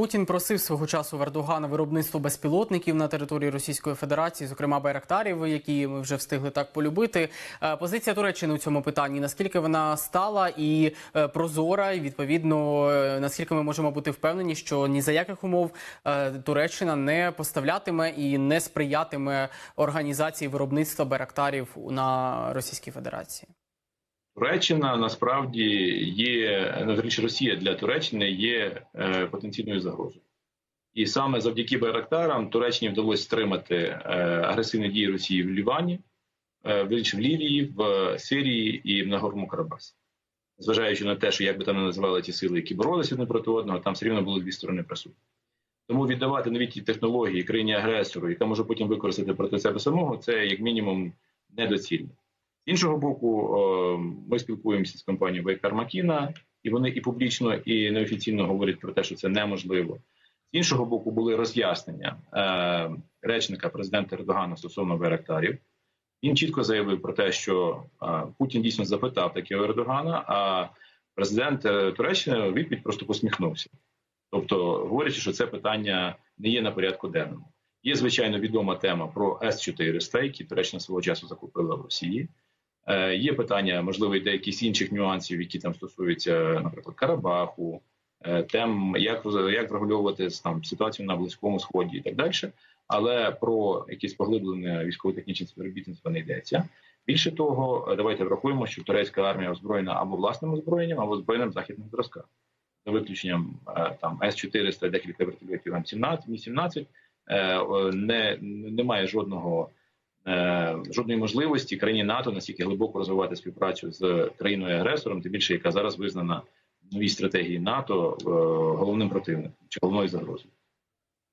Путін просив свого часу в Ердогана виробництво безпілотників на території Російської Федерації, зокрема байрактарів, які ми вже встигли так полюбити. Е, Позиція Туреччини у цьому питанні наскільки вона стала і е, прозора, і відповідно е, наскільки ми можемо бути впевнені, що ні за яких умов Туреччина не поставлятиме і не сприятиме організації виробництва байрактарів на Російській Федерації. Туреччина насправді є ну, вірніше, Росія для Туреччини є е, потенційною загрозою, і саме завдяки Байрактарам Туреччині вдалося стримати е, агресивні дії Росії в Лівані, е, в Лівії, в Сирії і в Нагорному Карабасі. Зважаючи на те, що як би там не називали ті сили, які боролися одне проти одного, там все рівно були дві сторони присутні. Тому віддавати нові ті технології країні агресору, яка може потім використати проти себе самого, це як мінімум недоцільно. Іншого боку, е, ми спілкуємося з компанією Вейкар Макіна, і вони і публічно, і неофіційно говорять про те, що це неможливо. З іншого боку, були роз'яснення е, речника президента Ердогана стосовно Байрактарів. Він чітко заявив про те, що е, Путін дійсно запитав таке Ердогана, а президент Туреччини відповідь просто посміхнувся. Тобто, говорячи, що це питання не є на порядку денному. Є звичайно відома тема про С-400, які Туреччина свого часу закупила в Росії. Е, Є питання, можливо, і деяких інших нюансів, які там стосуються, наприклад, Карабаху, е, тем, як як врегульовувати там ситуацію на близькому сході і так далі. Але про якесь поглиблене військово-технічне співробітництво не йдеться. Більше того, е, давайте врахуємо, що турецька армія озброєна або власним озброєнням, або озброєнням західних зразка. За виключенням там С-400, декілька вертольотів М-17, Мі-17, е, не, немає жодного жодної можливості країні НАТО настільки глибоко розвивати співпрацю з країною агресором, тим більше яка зараз визнана в новій стратегії НАТО е, головним противником чи головною загрозою.